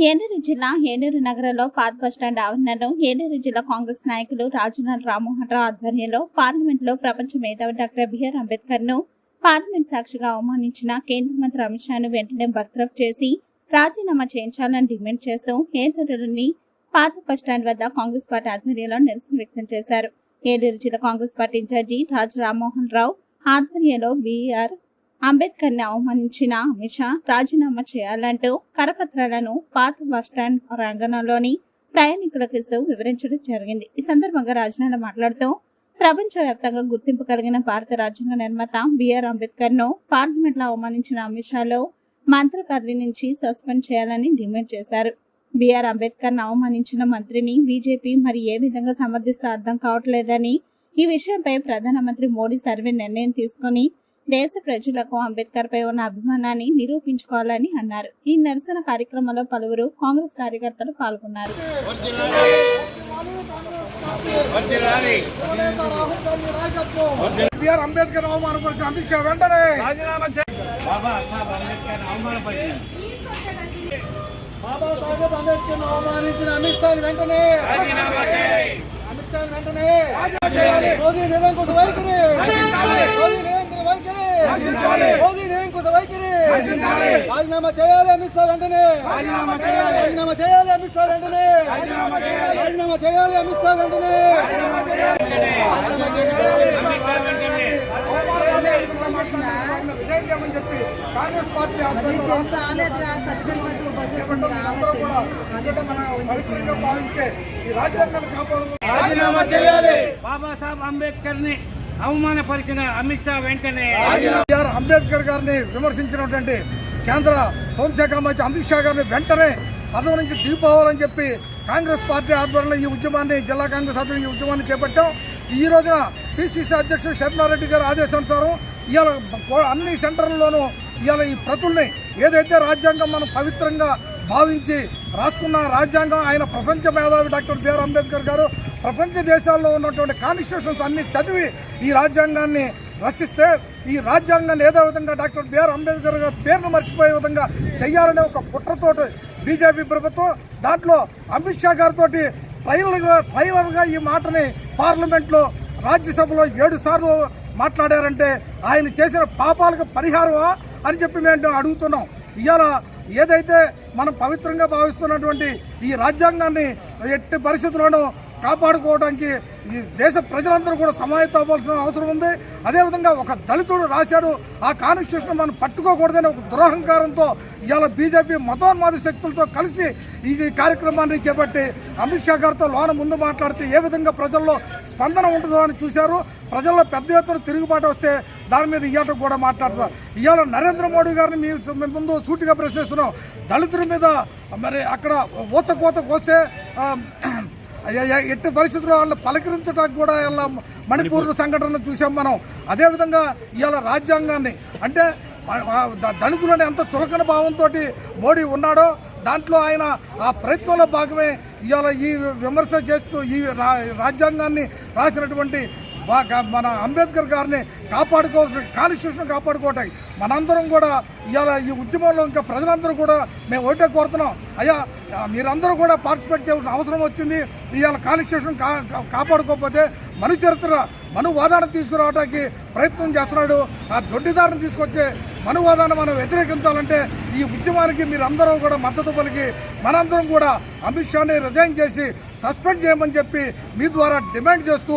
ఏలూరు జిల్లా ఏలూరు నగరంలో పాత బస్టాండ్ ఆవరణలో ఏలూరు జిల్లా కాంగ్రెస్ నాయకులు రాజునాథ్ రామ్మోహన్ రావు ఆధ్వర్యంలో పార్లమెంట్లో ప్రపంచ మేధావి డాక్టర్ బిఆర్ అంబేద్కర్ను పార్లమెంట్ సాక్షిగా అవమానించిన కేంద్ర మంత్రి అమిత్ షాను వెంటనే బర్తరఫ్ చేసి రాజీనామా చేయించాలని డిమాండ్ చేస్తూ ఏలూరులోని పాత బస్టాండ్ వద్ద కాంగ్రెస్ పార్టీ ఆధ్వర్యంలో నిరసన వ్యక్తం చేశారు. ఏలూరు జిల్లా Congress party incharge Raju Rammohan Rao ఆధ్వర్యంలో బీఆర్ అంబేద్కర్ని అవమానించిన అమిత్ షా రాజీనామా చేయాలంటూ కరపత్రాలను పాత బస్టాండ్ ప్రాంగణంలోని ప్రయాణికులకు ఇస్తూ వివరించడం జరిగింది. ఈ సందర్భంగా రాజనాథ్ మాట్లాడుతూ ప్రపంచ వ్యాప్తంగా గుర్తింపు కలిగిన భారత రాజ్యాంగ నిర్మాత బిఆర్ అంబేద్కర్ను పార్లమెంట్లో అవమానించిన అమిత్ షాలో మంత్రి పదవి నుంచి సస్పెండ్ చేయాలని డిమాండ్ చేశారు. బిఆర్ అంబేద్కర్ను అవమానించిన మంత్రిని బీజేపీ మరి ఏ విధంగా సమర్థిస్తూ అర్థం కావట్లేదని ఈ విషయంపై ప్రధానమంత్రి మోడీ సర్వే నిర్ణయం తీసుకుని దేశ ప్రజలకు అంబేద్కర్ పై ఉన్న అభిమానాన్ని నిరూపించుకోవాలని అన్నారు. ఈ నిరసన కార్యక్రమంలో పలువురు కాంగ్రెస్ కార్యకర్తలు పాల్గొన్నారు. అంబేద్కర్ అవమానపరిచిన అమిత్ షా వెంటనే! బాబా సాహెబ్ అంబేద్కర్ అవమానించిన అమిత్ షా వెంటనే! రాజీనామా చేయాలి. అమిత్ షా వెంటనే! మోదీ నిరంకుశ వైఖరి మోదీ నిరంకుశ వైఖరి మోదీ నిరంకుశ వైఖరి రాజీనామా చేయాలి అమిత్ షా వెంటనే. రాజీనామా చేయాలి. షా వెంటనే రాజీనామా చేయాలి. షా వెంటనే. చేయమని చెప్పి కాంగ్రెస్ పార్టీ అందరూ కూడా మన పవిత్రంగా భావించే ఈ రాజ్యాంగాన్ని కాపాడు రాజీనామా చేయాలి. బాబా సాహెబ్ అంబేద్కర్ని అవమానపరిచిన అమిత్ షా వెంటనే. బిఆర్ అంబేద్కర్ గారిని విమర్శించినటువంటి కేంద్ర హోంశాఖ మంత్రి అమిత్ షా గారిని వెంటనే పదవి నుంచి దిగిపోవాలని చెప్పి కాంగ్రెస్ పార్టీ ఆధ్వర్యంలో ఈ ఉద్యమాన్ని జిల్లా కాంగ్రెస్ ఆధ్వర్యంలో ఈ ఉద్యమాన్ని చేపట్టాం. ఈ రోజున పిసిసి అధ్యక్షుడు శర్మారెడ్డి గారి ఆదేశానుసారం ఇవాళ అన్ని సెంటర్లలోనూ ఇవాళ ఈ ప్రతుల్ని ఏదైతే రాజ్యాంగం మనం పవిత్రంగా భావించి రాసుకున్న రాజ్యాంగం ఆయన ప్రపంచ మేధావి డాక్టర్ బిఆర్ అంబేద్కర్ గారు ప్రపంచ దేశాల్లో ఉన్నటువంటి కాన్స్టిట్యూషన్స్ అన్ని చదివి ఈ రాజ్యాంగాన్ని రచిస్తే ఈ రాజ్యాంగాన్ని ఏదో విధంగా డాక్టర్ బిఆర్ అంబేద్కర్ గారి పేరును మర్చిపోయే విధంగా చేయాలనే ఒక కుట్రతోటి బీజేపీ ప్రభుత్వం దాంట్లో అమిత్ షా గారితో ట్రైలర్గా ట్రైలర్గా ఈ మాటని పార్లమెంట్లో రాజ్యసభలో ఏడు సార్లు మాట్లాడారంటే ఆయన చేసిన పాపాలకు పరిహారమా అని చెప్పి మేము అడుగుతున్నాం. ఇవాళ ఏదైతే మనం పవిత్రంగా భావిస్తున్నటువంటి ఈ రాజ్యాంగాన్ని ఎట్టి పరిస్థితుల్లోనూ కాపాడుకోవడానికి ఈ దేశ ప్రజలందరూ కూడా సమాయత్తం అవ్వాల్సిన అవసరం ఉంది. అదేవిధంగా ఒక దళితుడు రాశాడు. ఆ కాన్స్టిట్యూషన్ మనం పట్టుకోకూడదని ఒక దురహంకారంతో ఇవాళ బీజేపీ మతోన్మాద శక్తులతో కలిసి ఈ కార్యక్రమాన్ని చేపట్టి అమిత్ షా గారితో లోన ముందు మాట్లాడితే ఏ విధంగా ప్రజల్లో స్పందన ఉంటుందో అని చూశారు. ప్రజల్లో పెద్ద ఎత్తున తిరుగుబాటు వస్తే దాని మీద ఇయ్యాట కూడా మాట్లాడతారు ఇవాళ నరేంద్ర మోడీ గారిని మీ ముందు సూటిగా ప్రశ్నిస్తున్నాం. దళితుల మీద మరి అక్కడ ఊచకోత కోస్తే వస్తే ఎట్టి పరిస్థితుల్లో వాళ్ళు పలకరించడానికి కూడా ఇలా మణిపూర్ సంఘటన చూసాం మనం. అదేవిధంగా ఇవాళ రాజ్యాంగాన్ని అంటే ఆ- దళితులని ఎంత చులకన భావంతో మోడీ ఉన్నాడో దాంట్లో ఆయన ఆ ప్రయత్నంలో భాగమే ఇవాళ ఈ విమర్శ చేస్తూ ఈ రా- రాజ్యాంగాన్ని రాసినటువంటి మన అంబేద్కర్ గారిని కాపాడుకోవాల్సిన కాన్స్టిట్యూషన్ కాపాడుకోవటానికి మనందరం కూడా ఇవాళ ఈ ఉద్యమంలో ఇంకా ప్రజలందరూ కూడా మేము ఒకటే కోరుతున్నాం. అయ్యా మీరందరూ కూడా పార్టిసిపేట్ చేయాల్సిన అవసరం వచ్చింది. ఇవాళ కాన్స్టిట్యూషన్ కా కా- కాపాడుకోకపోతే మను చరిత్ర మనువాదాన్ని తీసుకురావడానికి ప్రయత్నం చేస్తున్నాడు. ఆ దొడ్డిదారిని తీసుకొచ్చే మనువాదాన్ని మనం వ్యతిరేకించాలంటే ఈ ఉద్యమానికి మీరందరూ కూడా మద్దతు పలికి మనందరం కూడా అమిత్ షాని రిజైన్ చేసి సస్పెండ్ చేయమని చెప్పి మీ ద్వారా డిమాండ్ చేస్తూ